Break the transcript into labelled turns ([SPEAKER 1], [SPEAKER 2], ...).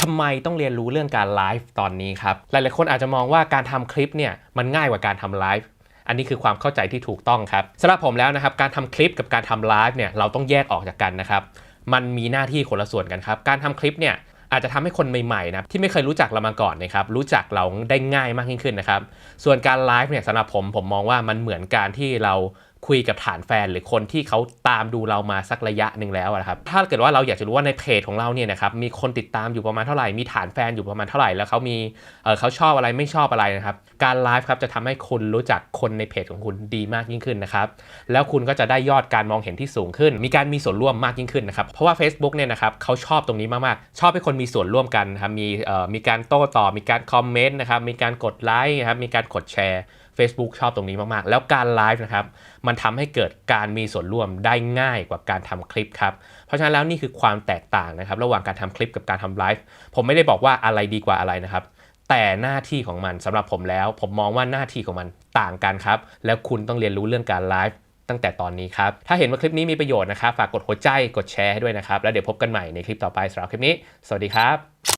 [SPEAKER 1] ทำไมต้องเรียนรู้เรื่องการไลฟ์ตอนนี้ครับ หลาย ๆ คนอาจจะมองว่าการทำคลิปเนี่ยมันง่ายกว่าการทำไลฟ์อันนี้คือความเข้าใจที่ถูกต้องครับสำหรับผมแล้วนะครับการทำคลิปกับการทำไลฟ์เนี่ยเราต้องแยกออกจากกันนะครับมันมีหน้าที่คนละส่วนกันครับ การทำคลิปเนี่ยอาจจะทำให้คนใหม่ๆนะที่ไม่เคยรู้จักเรามาก่อนนะครับรู้จักเราได้ง่ายมากยิ่งขึ้นนะครับ ส่วนการไลฟ์เนี่ยสำหรับผมผมมองว่ามันเหมือนการที่เรา คุยกับฐานแฟนหรือคนที่เขาตามดูเรามาสักระยะหนึ่งแล้วนะครับถ้าเกิดว่าเราอยากจะรู้ว่าในเพจของเราเนี่ยนะครับมีคนติดตามอยู่ประมาณเท่าไหร่มีฐานแฟนอยู่ประมาณเท่าไหร่แล้วเขามีเเขาชอบอะไรไม่ชอบอะไรนะครับการไลฟ์ครับจะทำให้คุณรู้จักคนในเพจของคุณดีมากยิ่งขึ้นนะครับแล้วคุณก็จะได้ยอดการมองเห็นที่สูงขึ้น มีการมีส่วนร่วมมากยิ่งขึ้นนะครับเพราะว่า Facebook เนี่ยนะครับเขาชอบตรงนี้มากๆ ชอบให้คนมีส่วนร่วมกันครับมีมีการโต้ตอบมีการคอมเมนต์นะครับมีการกดไลค์นะครับมีการกดแชร์ Facebook ชอบตรงนี้มาก ๆ แล้วการไลฟ์นะครับ มันทำให้เกิดการมีส่วนร่วมได้ง่ายกว่าการทำคลิปครับ เพราะฉะนั้นแล้วนี่คือความแตกต่างนะครับ ระหว่างการทำคลิปกับการทำไลฟ์ ผมไม่ได้บอกว่าอะไรดีกว่าอะไรนะครับ แต่หน้าที่ของมันสำหรับผมแล้ว ผมมองว่าหน้าที่ของมันต่างกันครับ แล้วคุณต้องเรียนรู้เรื่องการไลฟ์ตั้งแต่ตอนนี้ครับ ถ้าเห็นว่าคลิปนี้มีประโยชน์นะครับ ฝากกดหัวใจ กดแชร์ให้ด้วยนะครับ แล้วเดี๋ยวพบกันใหม่ในคลิปต่อไปสำหรับคลิปนี้ สวัสดีครับ